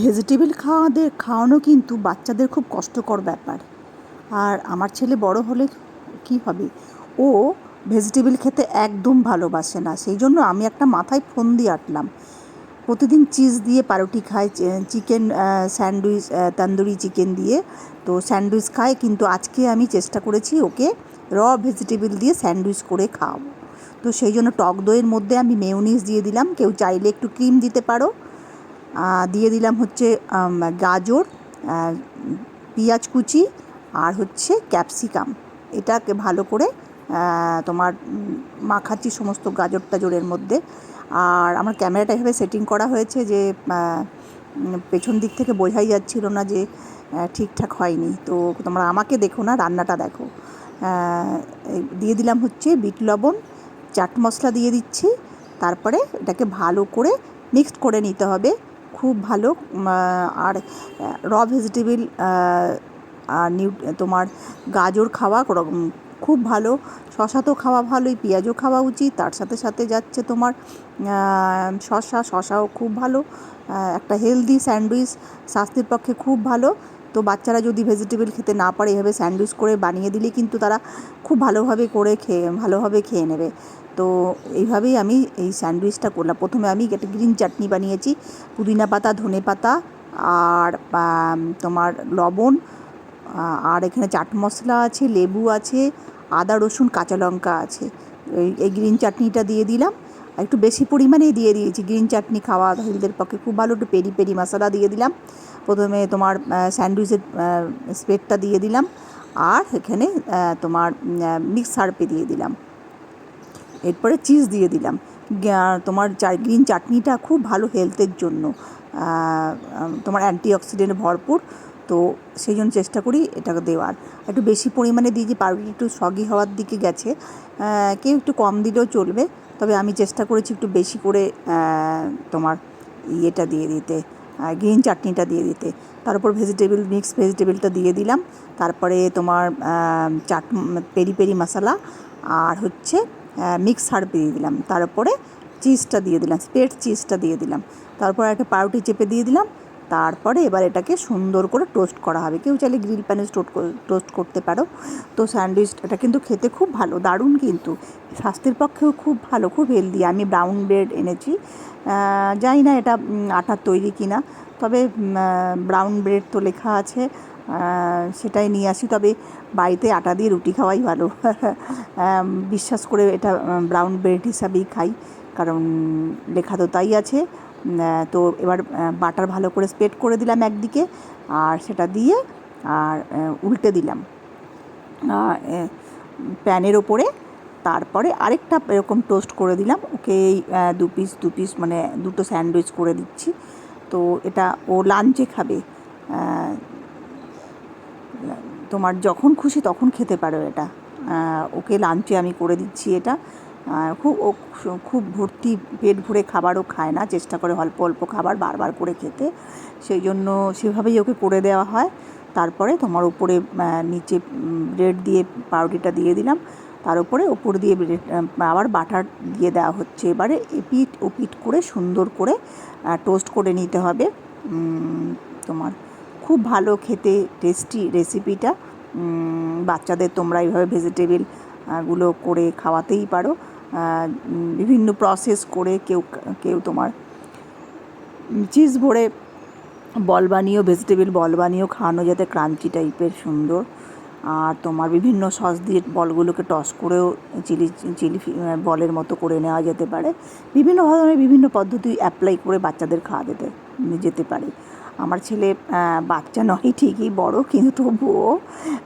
Vegetable খাওয়াদের খাওয়ানো কিন্তু বাচ্চাদের খুব কষ্টকর ব্যাপার। আর আমার ছেলে বড় হলে কী হবে? ও ভেজিটেবল খেতে একদম ভালোবাসে না, সেই জন্য আমি একটা মাথায় ফোন দিয়ে আটলাম। প্রতিদিন চিজ দিয়ে পাউরুটি খায় চিকেন স্যান্ডউইচ তন্দুরি চিকেন দিয়ে। তো স্যান্ডউইচ খায়, কিন্তু আজকে আমি চেষ্টা করেছি ওকে র ভেজিটেবল দিয়ে স্যান্ডউইচ করে খাওয়াবো। তো সেই জন্য টক দইয়ের মধ্যে আমি মেয়োনিজ দিয়ে দিলাম। কেউ চাইলে একটু ক্রিম দিতে পারো। দিয়ে দিলাম হচ্ছে গাজর পেঁয়াজ কুচি আর হচ্ছে ক্যাপসিকাম। এটাকে ভালো করে তোমার মাখাচ্ছি সমস্ত গাজর টাজরের মধ্যে। আর আমার ক্যামেরাটা এভাবে সেটিং করা হয়েছে যে পেছন দিক থেকে বোঝাই যাচ্ছিল না যে ঠিকঠাক হয়নি। তো তোমরা আমাকে দেখো না, রান্নাটা দেখো। দিয়ে দিলাম হচ্ছে বিট লবণ, চাট মশলা দিয়ে দিচ্ছি। তারপরে এটাকে ভালো করে মিক্সড করে নিতে হবে। খুব ভালো আর র ভেজিটেবিল আর নিউ, তোমার গাজর খাওয়া খুব ভালো। শশা তো খাওয়া ভালোই, পেঁয়াজও খাওয়া উচিত। তার সাথে সাথে যাচ্ছে তোমার শশা। শশাও খুব ভালো। একটা হেলদি স্যান্ডউইচ স্বাস্থ্যের পক্ষে খুব ভালো। তো বাচ্চারা যদি ভেজিটেবল খেতে না পারে, এভাবে স্যান্ডউইচ করে বানিয়ে দিলে কিন্তু তারা খুব ভালোভাবে করে খেয়ে, ভালোভাবে খেয়ে নেবে। তো এইভাবেই আমি এই স্যান্ডউইচটা করলাম। প্রথমে আমি একটা গ্রিন চাটনি বানিয়েছি, পুদিনা পাতা, ধনে পাতা আর তোমার লবণ আর এখানে চাট মশলা আছে, লেবু আছে, আদা, রসুন, কাঁচা লঙ্কা আছে। এই গ্রিন চাটনিটা দিয়ে দিলাম। একটু বেশি পরিমাণেই দিয়ে দিয়েছি। গ্রিন চাটনি খাওয়া হেলথের পক্ষে খুব ভালো একটু পেরি পেরি মশলা দিয়ে দিলাম। প্রথমে তোমার স্যান্ডউইচের স্প্রেডটা দিয়ে দিলাম। আর এখানে তোমার মিক্স সার্পে দিয়ে দিলাম। এরপরে চিজ দিয়ে দিলাম। তোমার গ্রিন চাটনিটা খুব ভালো হেলথের জন্য। তোমার অ্যান্টিঅক্সিডেন্ট ভরপুর। তো সেই জন্য চেষ্টা করি এটাকে দেওয়ার। একটু বেশি পরিমাণে দিই যে পাউরুটি একটু সগি হওয়ার দিকে গেছে কেউ একটু কম দিলেও চলবে, তবে আমি চেষ্টা করেছি একটু বেশি করে তোমার ইয়েটা দিয়ে দিতে গ্রিন চাটনিটা দিয়ে দিতে। তার উপর ভেজিটেবল মিক্স ভেজিটেবলটা দিয়ে দিলাম। তারপরে তোমার চাট, পেরি পেরি মশলা আর হচ্ছে মিক্স হার্ব দিয়ে দিলাম। তারপরে চিজটা দিয়ে দিলাম স্প্রেড চিজটা দিয়ে দিলাম। তারপর একটা পাউরুটি চেপে দিয়ে দিলাম। তারপরে এবার এটাকে সুন্দর করে টোস্ট করা হবে। কেউ চাইলে গ্রিল প্যানে টোস্ট টোস্ট করতে পারো। তো স্যান্ডউইচ এটা কিন্তু খেতে খুব ভালো, দারুণ কিন্তু। স্বাস্থ্যের পক্ষেও খুব ভালো, খুব হেলদি। আমি ব্রাউন ব্রেড এনেছি। জানি না এটা আটার তৈরি কিনা। তবে ব্রাউন ব্রেড তো লেখা আছে। সেটাই নিয়ে আসি। তবে বাড়িতে আটা দিয়ে রুটি খাওয়াই ভালো। বিশ্বাস করে এটা ব্রাউন ব্রেড হিসাবেই খাই। কারণ লেখা তো তাই আছে। তো এবার বাটার ভালো করে স্প্রেড করে দিলাম একদিকে আর সেটা দিয়ে আর উল্টে দিলাম। প্যানের ওপরে তারপরে আরেকটা এরকম টোস্ট করে দিলাম। ওকে এই, দু পিস দু পিস মানে দুটো স্যান্ডউইচ করে দিচ্ছি। তো এটা ও লাঞ্চে খাবে। তোমার যখন খুশি তখন খেতে পারো এটা। ওকে লাঞ্চে আমি করে দিচ্ছি এটা। খুব ও খুব ভর্তি পেট ভরে খাবারও খায় না, চেষ্টা করে অল্প অল্প খাবার বারবার করে খেতে। সেই জন্য সেভাবেই ওকে করে দেওয়া হয়। তারপরে তোমার উপরে নিচে ব্রেড দিয়ে পাউরুটিটা দিয়ে দিলাম। তার উপরে ওপর দিয়ে আবার বাটার দিয়ে দেওয়া হচ্ছে। এবারে এপিট ওপিট করে সুন্দর করে টোস্ট করে নিতে হবে। তোমার খুব ভালো খেতে টেস্টি রেসিপিটা বাচ্চাদের তোমরা এইভাবে ভেজিটেবলগুলো করে খাওয়াতেই পারো। বিভিন্ন প্রসেস করে কেউ কেউ তোমার চিজ ভরে বল বানিয়েও ভেজিটেবল বল বানিয়েও খাওয়ানো যাতে ক্রাঞ্চি টাইপের সুন্দর। আর তোমার বিভিন্ন সস দিয়ে বলগুলোকে টস করেও চিলি চিলি বলের মতো করে নেওয়া যেতে পারে। বিভিন্ন ধরনের বিভিন্ন পদ্ধতি অ্যাপ্লাই করে বাচ্চাদের খাওয়া যেতে যেতে পারে। আমার ছেলে বাচ্চা নয়, ঠিকই বড়, কিন্তু তবুও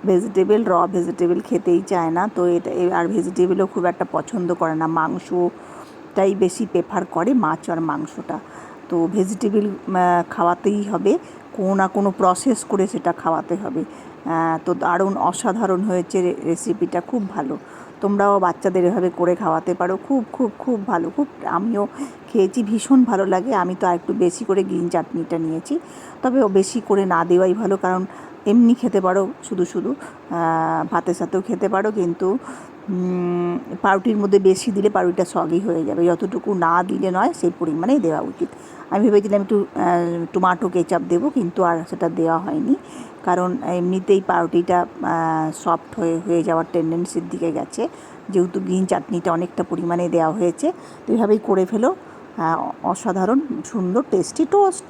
ভেজিটেবল র ভেজিটেবল খেতেই চায় না। তো এটা আর ভেজিটেবলও খুব একটা পছন্দ করে না। মাংসটাই বেশি প্রেফার করে মাছ আর মাংসটা। তো ভেজিটেবল খাওয়াতেই হবে। কোনো না কোনো প্রসেস করে সেটা খাওয়াতে হবে। তো দারুণ অসাধারণ হয়েছে রেসিপিটা খুব ভালো। তোমরাও বাচ্চাদের এভাবে করে খাওয়াতে পারো। খুব খুব খুব ভালো। খুব আমিও খেয়েছি ভীষণ ভালো লাগে। আমি তো আর একটু বেশি করে গ্রিন চাটনিটা নিয়েছি। তবে বেশি করে না দেওয়াই ভালো কারণ এমনি খেতে পারো শুধু শুধু। ভাতের সাথেও খেতে পারো কিন্তু উম, পাউরুটির মধ্যে বেশি দিলে পাউরুটিটা সগই হয়ে যাবে। যতটুকু না দিলে নয় সেই পরিমাণেই দেওয়া উচিত। আমি ভেবেছিলাম একটু টমাটো কেচাপ দেবো কিন্তু আর সেটা দেওয়া হয়নি। কারণ এমনিতেই পাউরুটিটা সফট হয়ে হয়ে যাওয়ার টেন্ডেন্সির দিকে গেছে। যেহেতু গ্রিন চাটনিটা অনেকটা পরিমাণে দেওয়া হয়েছে, তো এইভাবেই করে ফেলো। অসাধারণ, সুন্দর টেস্টি টোস্ট